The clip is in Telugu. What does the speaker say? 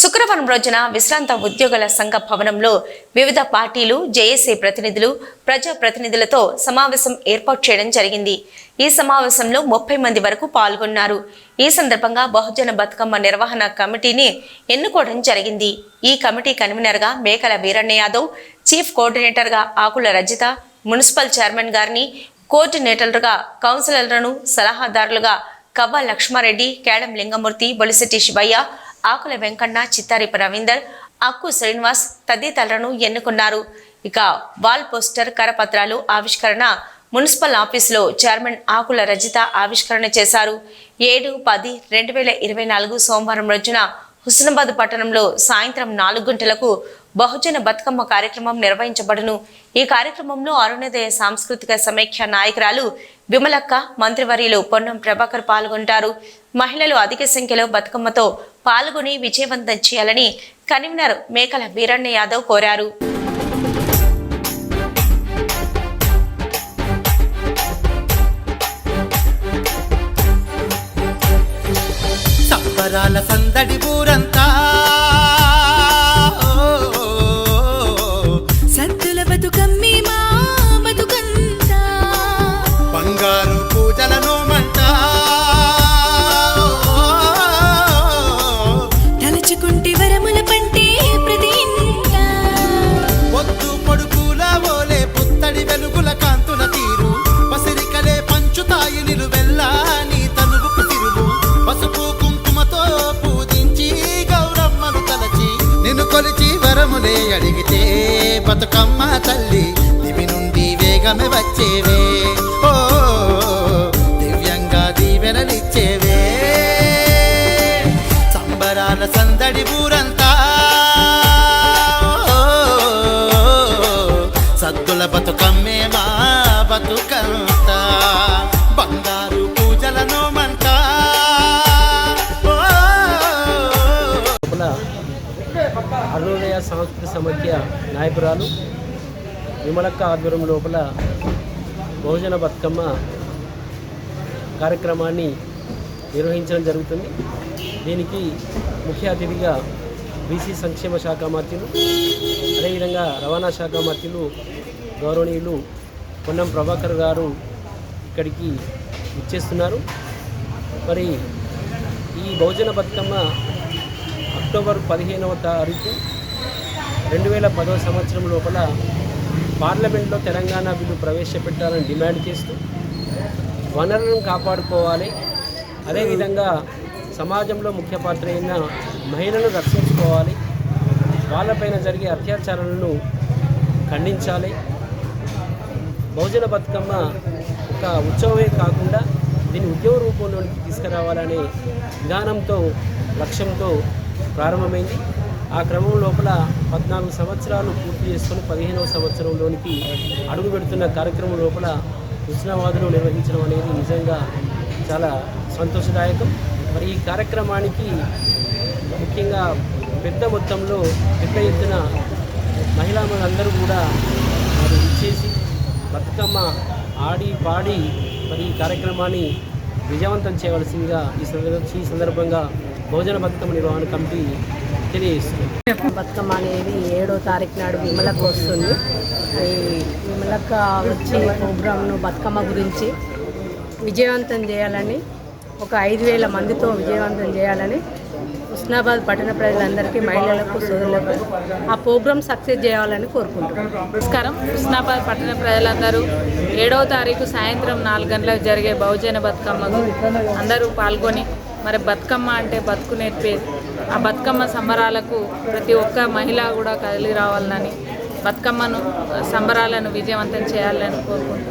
శుక్రవారం రోజున విశ్రాంత ఉద్యోగుల సంఘ భవనంలో వివిధ పార్టీలు జేఏసీ ప్రతినిధులు ప్రజా ప్రతినిధులతో సమావేశం ఏర్పాటు చేయడం జరిగింది. ఈ సమావేశంలో ముప్పై మంది వరకు పాల్గొన్నారు. ఈ సందర్భంగా బహుజన బతుకమ్మ నిర్వహణ కమిటీని ఎన్నుకోవడం జరిగింది. ఈ కమిటీ కన్వీనర్గా మేకల వీరణ్య యాదవ్ చీఫ్ కోఆర్డినేటర్గా ఆకుల రజిత మున్సిపల్ చైర్మన్ గారిని కోఆర్డినేటర్గా కౌన్సిలర్లను సలహాదారులుగా కవ్వ లక్ష్మారెడ్డి కేడం లింగమూర్తి బొలిశెట్టి శివయ్య ఆకుల వెంకన్న చిత్తారిపు రవీందర్ అక్కు శ్రీనివాస్ తదితరులను ఎన్నుకున్నారు. ఇక వాల్ పోస్టర్ కరపత్రాలు ఆవిష్కరణ మున్సిపల్ ఆఫీసులో చైర్మన్ ఆకుల రజిత ఆవిష్కరణ చేశారు. ఏడు పది రెండు వేల ఇరవై నాలుగు సోమవారం రోజున హుస్నాబాద్ పట్టణంలో సాయంత్రం నాలుగు గంటలకు బహుజన బతుకమ్మ కార్యక్రమం నిర్వహించబడును. ఈ కార్యక్రమంలో అరుణోదయ సాంస్కృతిక సమైక్య నాయకురాలు విమలక్క మంత్రివర్యులు పొన్నం ప్రభాకర్ పాల్గొంటారు. మహిళలు అధిక సంఖ్యలో బతుకమ్మతో పాల్గొని విజయవంతం చేయాలని కన్వీనర్ మేకల వీరణ్య యాదవ్ కోరారు. సందడి ఊర తలుచుకుంటే వరముల పంటే ప్రతి పొద్దు పొడుపుల ఓలే పుత్తడి వెలుగుల కాంతుల తీరు. పసిరికలే పంచుతాయి నిలువెల్లా నీ తనువుకు తిరులు. పసుపు కుంకుమతో పూజించి గౌరమ్మను తలచి. నిన్ను కొలిచి వరములే అడిగితే బతుకమ్మ తల్లి దివి నుండి వేగమే వచ్చేవే. అరుణోదయ సాంస్కృతిక సమాఖ్య నాయకురాలు విమలక్క ఆధ్వర్యం లోపల బహుజన బతుకమ్మ కార్యక్రమాన్ని నిర్వహించడం జరుగుతుంది. దీనికి ముఖ్య అతిథిగా బీసీ సంక్షేమ శాఖ మంత్రులు అదేవిధంగా రవాణా శాఖ మంత్రులు గౌరవనీయులు పొన్నం ప్రభాకర్ గారు ఇక్కడికి ఇచ్చేస్తున్నారు మరి ఈ బహుజన బతుకమ్మ అక్టోబర్ పదిహేనవ తారీఖు రెండు వేల పదవ సంవత్సరం లోపల పార్లమెంట్లో తెలంగాణ బిల్లు ప్రవేశపెట్టాలని డిమాండ్ చేస్తూ వనరులను కాపాడుకోవాలి. అదేవిధంగా సమాజంలో ముఖ్య పాత్ర అయిన మహిళలను రక్షించుకోవాలి. వాళ్ళపైన జరిగే అత్యాచారాలను ఖండించాలి. బహుజన బతుకమ్మ ఒక ఉత్సవమే కాకుండా దీన్ని ఉద్యోగ రూపంలోనికి తీసుకురావాలనే విధానంతో లక్ష్యంతో ప్రారంభమైంది. ఆ క్రమం లోపల పద్నాలుగు సంవత్సరాలు పూర్తి చేసుకొని పదిహేనవ సంవత్సరంలోనికి అడుగు పెడుతున్న కార్యక్రమం లోపల హుస్నాబాద్లో నిర్వహించడం అనేది నిజంగా చాలా సంతోషదాయకం. మరి ఈ కార్యక్రమానికి ముఖ్యంగా పెద్ద మొత్తంలో పెద్ద ఎత్తున మహిళా కూడా మరి ఇచ్చేసి బతుకమ్మ ఆడి పాడి మరి ఈ కార్యక్రమాన్ని విజయవంతం చేయవలసిందిగా ఈ సందర్భ ఈ సందర్భంగా భోజన బతుకమ్మ నిర్వహణ కమిటీ తెలియజేస్తుంది. బతుకమ్మ అనేది ఏడో తారీఖు నాడు విమలక్క వస్తుంది. ఈ విమలక్క వచ్చి ప్రోగ్రామ్ను బతుకమ్మ గురించి విజయవంతం చేయాలని ఒక ఐదు వేల మందితో విజయవంతం చేయాలని హుస్నాబాద్ పట్టణ ప్రజలందరికీ మహిళలకు సోదరులకు ఆ ప్రోగ్రామ్ సక్సెస్ చేయాలని కోరుకుంటున్నాను నమస్కారం. హుస్నాబాద్ పట్టణ ప్రజలందరూ ఏడవ తారీఖు సాయంత్రం నాలుగు గంటలకు జరిగే బహుజన బతుకమ్మకు అందరూ పాల్గొని మరి బతుకమ్మ అంటే బతుకు నేర్పే ఆ బతుకమ్మ సంబరాలకు ప్రతి ఒక్క మహిళ కూడా కదిలి రావాలని బతుకమ్మను సంబరాలను విజయవంతం చేయాలని కోరుకుంటున్నాను